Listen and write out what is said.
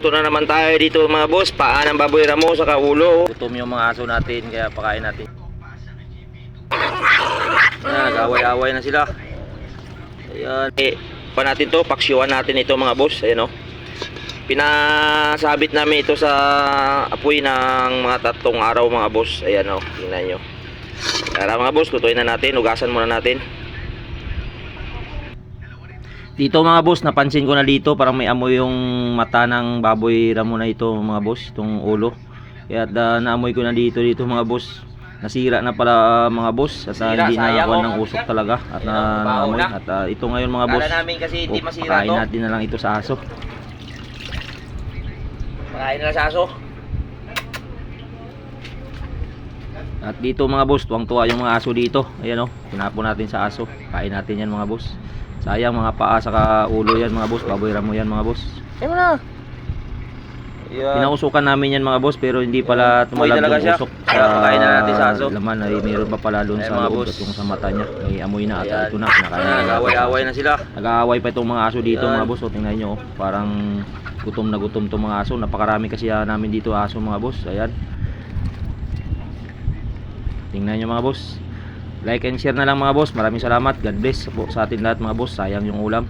Ito na naman tayo dito mga boss, paa ng baboy ramo sa kaulo. Gutom yung mga aso natin, kaya pakain natin. Ayan, nag-away-away na sila. Ayan. Eh, pa natin to, paksiwan natin ito mga boss. Ayan o. Pinasabit namin ito sa apoy ng mga tatlong araw mga boss. Ayan o, tingnan nyo. Tara mga boss, lutuin na natin, ugasan muna natin. Dito mga boss, napansin ko na dito parang may amoy yung mata ng baboy ramo na ito mga boss, itong ulo. Kaya uh, naamoy ko na dito dito mga boss. Nasira na pala ah, mga boss at ah, Sira, hindi na ako oh. ng usok talaga at Ayan, na naamoy. na. At ah, ito ngayon mga boss, Kala namin kasi hindi oh, masira to. natin na lang ito sa aso. Pakain nila sa aso. At dito mga boss, tuwang-tuwa yung mga aso dito. Ayan oh, tinapon natin sa aso. Kain natin yan mga boss. Sayang mga paa saka ulo yan mga boss, baboy ramo yan mga boss. Ayun mo na. Ayan. Pinausukan namin yan mga boss pero hindi pala tumalab yung usok Kaya pakain na natin sa aso. laman ay mayroon pa pala doon Ayan, sa mga loob boss. at yung sa mata niya may amoy na at ito na Nag-away-away na sila. nag-aaway pa itong mga aso dito Ayan. mga boss o tingnan nyo oh. parang gutom na gutom itong mga aso napakarami kasi ah, namin dito aso mga boss ayan tingnan nyo mga boss. Like and share na lang mga boss. Maraming salamat. God bless po sa atin lahat mga boss. Sayang yung ulam